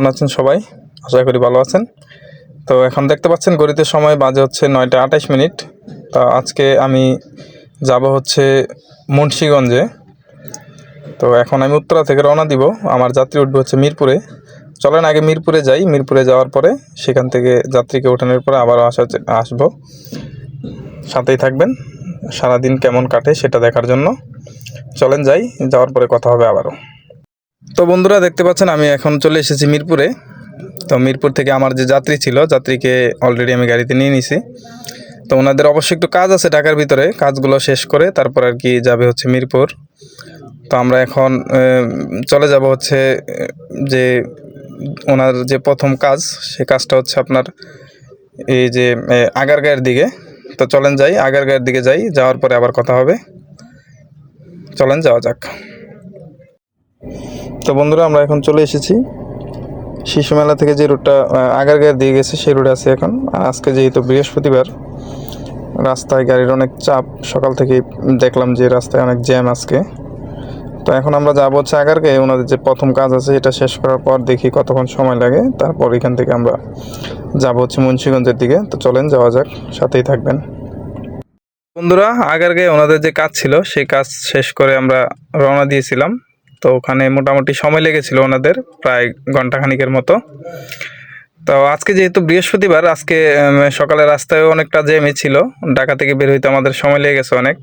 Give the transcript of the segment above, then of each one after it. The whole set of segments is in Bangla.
কেমন আছেন সবাই? আশা করি ভালো আছেন। তো এখন দেখতে পাচ্ছেন গড়িতে সময় বাজে হচ্ছে নয়টা আঠাশ মিনিট। তা আজকে আমি যাব হচ্ছে মুন্সীগঞ্জে। তো এখন আমি উত্তরা থেকে রওনা দিব। আমার যাত্রী উঠবে হচ্ছে মিরপুরে। চলেন আগে মিরপুরে যাই। মিরপুরে যাওয়ার পরে সেখান থেকে যাত্রীকে ওঠানোর পরে আবারও আসা আসব। সাথেই থাকবেন। সারাদিন কেমন কাটে সেটা দেখার জন্য। চলেন যাই। যাওয়ার পরে কথা হবে আবারও। তো বন্ধুরা দেখতে পাচ্ছেন, আমি এখন চলে এসেছি মিরপুরে। তো মিরপুর থেকে আমার যে যাত্রী ছিল, যাত্রীকে অলরেডি আমি গাড়িতে নিয়ে নিছি। তো ওনাদের অবশ্যই একটু কাজ আছে ঢাকার ভিতরে, কাজগুলো শেষ করে তারপর আর কি যাবে হচ্ছে মিরপুর। তো আমরা এখন চলে যাব হচ্ছে যে ওনার যে প্রথম কাজ, সে কাজটা হচ্ছে আপনার এই যে আগারগাঁয়ের দিকে। তো চলেন যাই, আগারগাঁয়ের দিকে যাই, যাওয়ার পরে আবার কথা হবে। চলেন, যাওয়া যাক। তো বন্ধুরা, আমরা এখন চলে এসেছি। শিশু মেলা থেকে যে রুটটা আগারগাঁয়ের দিয়ে গেছে, সেই রুটে আছে এখন। আর আজকে যেহেতু বৃহস্পতিবার, রাস্তায় গাড়ির অনেক চাপ, সকাল থেকে দেখলাম যে রাস্তায় অনেক জ্যাম আজকে। তো এখন আমরা যাব হচ্ছে আগারগাঁয়ে। ওনাদের যে প্রথম কাজ আছে, এটা শেষ করার পর দেখি কতক্ষণ সময় লাগে। তারপর এখান থেকে আমরা যাব হচ্ছে মুন্সিগঞ্জের দিকে। তো চলেন, যাওয়া যাক, সাথেই থাকবেন। বন্ধুরা, আগারগাঁয়ে ওনাদের যে কাজ ছিল, সেই কাজ শেষ করে আমরা রওনা দিয়েছিলাম। তো ওখানে মোটামুটি সময় লেগেছিল ওনাদের, প্রায় ঘন্টাখানিকের মতো। তো আজকে যেহেতু বৃহস্পতিবার, আজকে সকালে রাস্তায় অনেকটা জ্যামই ছিল। ঢাকা থেকে বের হইতে আমাদের সময় লেগে গেছে অনেক।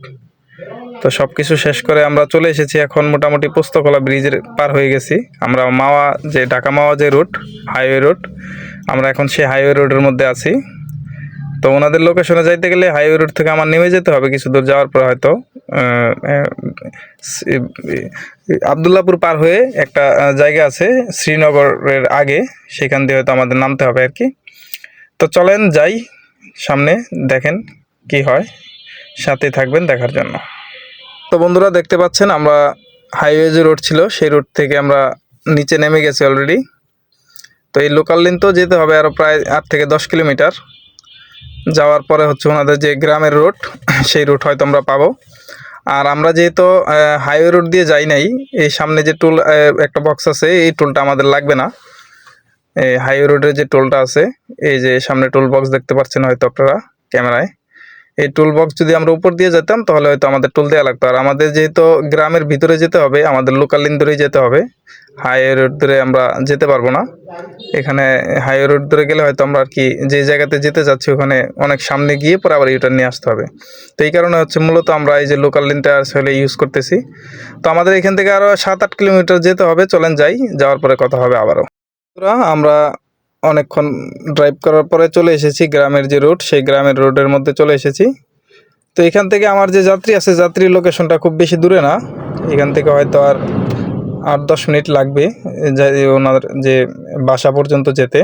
তো সব কিছু শেষ করে আমরা চলে এসেছি এখন মোটামুটি পুস্তকলা ব্রিজের পার হয়ে গেছি। আমরা মাওয়া যে, ঢাকা মাওয়া যে রুট, হাইওয়ে রুট, আমরা এখন সেই হাইওয়ে রোডের মধ্যে আছি। তো ওনাদের লোকেশনে যাইতে গেলে হাইওয়ে রোড থেকে আমার নেমে যেতে হবে, কিছু দূর যাওয়ার পর হয়তো। আবদুল্লাপুর পার হয়ে একটা জায়গা আছে শ্রীনগরের আগে, সেখান দিয়ে হয়তো আমাদের নামতে হবে আর কি। তো চলেন যাই সামনে, দেখেন কি হয়। সাথে থাকবেন দেখার জন্য। তো বন্ধুরা, দেখতে পাচ্ছেন আমরা হাইওয়ে যে রোড ছিল, সেই রোড থেকে আমরা নিচে নেমে গেছি অলরেডি তো এই লোকাল লেন তো যেতে হবে আরও প্রায় আট থেকে দশ কিলোমিটার। যাওয়ার পরে হচ্ছে ওনাদের যে গ্রামের রোড সেই রুট হয়তো আমরা পাবো। আর আমরা যেহেতু হাইওয়ে রোড দিয়ে যাই নাই, এই সামনে যে টোল একটা বক্স আছে, এই টোলটা আমাদের লাগবে না। এই হাইওয়ে রোডের যে টোলটা আছে, এই যে সামনে টোল বক্স দেখতে পাচ্ছেন হয়তো আপনারা ক্যামেরায়। এই টুল বক্স যদি আমরা উপর দিয়ে যেতাম, তাহলে হয়তো আমাদের টুল দেওয়া লাগতো। আর আমাদের যেহেতু গ্রামের ভিতরে যেতে হবে, আমাদের লোকাল লিন ধরেই যেতে হবে। হাইওয়ে রোড ধরে আমরা যেতে পারব না। এখানে হাইওয়ে রোড ধরে গেলে হয়তো আমরা আর কি যে জায়গাতে যেতে যাচ্ছি, ওখানে অনেক সামনে গিয়ে পরে আবার ইউটার নিয়ে আসতে হবে। তো এই কারণে হচ্ছে মূলত আমরা এই যে লোকাল লিনটা আসলে ইউজ করতেছি। তো আমাদের এখান থেকে আরও সাত আট কিলোমিটার যেতে হবে, চলেন যাই, যাওয়ার পরে কথা হবে আবারও। আমরা অনেকক্ষণ ড্রাইভ করার পরে চলে এসেছি গ্রামের যে রোড সেই গ্রামের রোডের মধ্যে চলে এসেছি। তো এখান থেকে আমার যে যাত্রী আছে, যাত্রীর লোকেশনটা খুব বেশি দূরে না। এখান থেকে হয়তো আর আট দশ মিনিট লাগবে ওনার যে বাসা পর্যন্ত যেতে।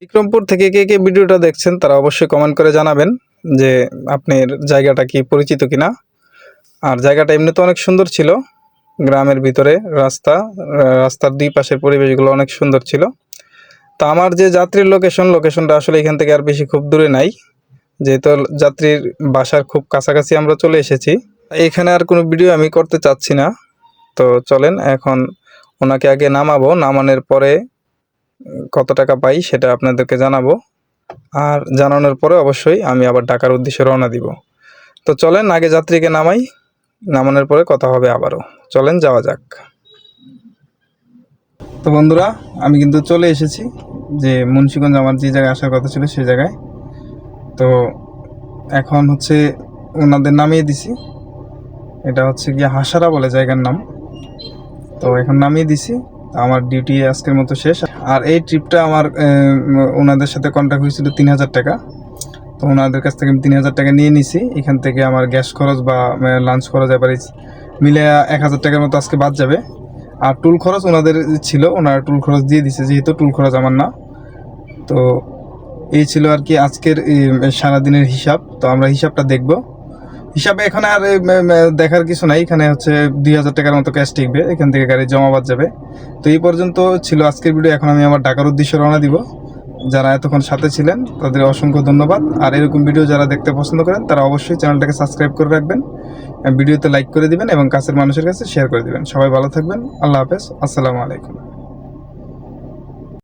বিক্রমপুর থেকে কে কে ভিডিওটা দেখছেন, তারা অবশ্যই কমেন্ট করে জানাবেন যে আপনার জায়গাটা কি পরিচিত কিনা। আর জায়গাটা এমনি তো অনেক সুন্দর ছিল। গ্রামের ভিতরে রাস্তা, রাস্তার দুই পাশের পরিবেশগুলো অনেক সুন্দর ছিল। তো আমার যে যাত্রীর লোকেশন লোকেশনটা আসলে এখান থেকে আর বেশি খুব দূরে নাই। যেহেতু যাত্রীর বাসার খুব কাছাকাছি আমরা চলে এসেছি। এখানে আর কোনো ভিডিও আমি করতে চাচ্ছি না। তো চলেন, এখন ওনাকে আগে নামাবো। নামানোর পরে কত টাকা পাই সেটা আপনাদেরকে জানাব। আর জানানোর পরে অবশ্যই আমি আবার ঢাকার উদ্দেশ্যে রওনা দিব। তো চলেন, আগে যাত্রীকে নামাই। নামানোর পরে কথা হবে আবারও। চলেন, যাওয়া যাক। তো বন্ধুরা, আমি কিন্তু চলে এসেছি যে মুন্সীগঞ্জ আমার যে জায়গায় আসার কথা ছিল সেই জায়গায়। তো এখন হচ্ছে ওনাদের নামিয়ে দিছি। এটা হচ্ছে গিয়ে হাসারা বলে জায়গার নাম। তো এখন নামিয়ে দিছি। আমার ডিউটি আজকের মতো শেষ। আর এই ট্রিপটা আমার ওনাদের সাথে কন্ট্যাক্ট হয়েছিল তিন হাজার টাকা। তো ওনাদের কাছ থেকে আমি তিন হাজার টাকা নিয়ে নিছি। এখান থেকে আমার গ্যাস খরচ বা লাঞ্চ খরচ এবারে মিলে এক হাজার টাকার মতো আজকে বাদ যাবে। আর টুল খরচ ওনাদের ছিল, ওনারা টুল খরচ দিয়ে দিছে, যেহেতু টুল খরচ আমার না। তো এই ছিল আর কি আজকের সারাদিনের হিসাব। তো আমরা হিসাবটা দেখব। হিসাবে এখানে আর দেখার কিছু নাই। এখানে হচ্ছে দুই হাজার টাকার মতো ক্যাশ টিকবে। এখান থেকে গাড়ি জমাবাদ যাবে। তো এই পর্যন্ত ছিল আজকের ভিডিও এখন আমি আমার ঢাকার উদ্দেশ্যে রওনা দিব। যারা এতক্ষণ সাথে ছিলেন, তাদের অসংখ্য ধন্যবাদ। আর এরকম ভিডিও যারা দেখতে পছন্দ করেন, তারা অবশ্যই চ্যানেলটাকে সাবস্ক্রাইব করে রাখবেন। ভিডিওতে লাইক করে দিবেন এবং কাছের মানুষের কাছে শেয়ার করে দিবেন। সবাই ভালো থাকবেন। আল্লাহ হাফেজ। আসসালামু আলাইকুম।